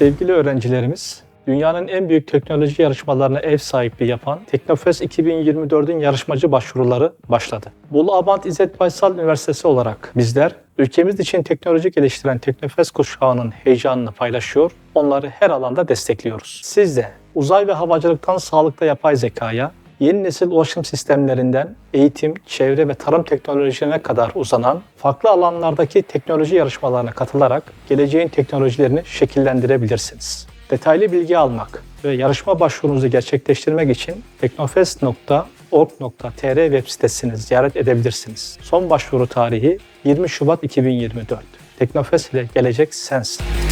Sevgili öğrencilerimiz, dünyanın en büyük teknoloji yarışmalarına ev sahipliği yapan Teknofest 2024'ün yarışmacı başvuruları başladı. Bolu Abant İzzet Baysal Üniversitesi olarak bizler ülkemiz için teknoloji geliştiren Teknofest kuşağının heyecanını paylaşıyor, onları her alanda destekliyoruz. Siz de uzay ve havacılıktan sağlıkta yapay zekaya, yeni nesil ulaşım sistemlerinden eğitim, çevre ve tarım teknolojilerine kadar uzanan farklı alanlardaki teknoloji yarışmalarına katılarak geleceğin teknolojilerini şekillendirebilirsiniz. Detaylı bilgi almak ve yarışma başvurunuzu gerçekleştirmek için teknofest.org.tr web sitesini ziyaret edebilirsiniz. Son başvuru tarihi 20 Şubat 2024. Teknofest ile gelecek sensin.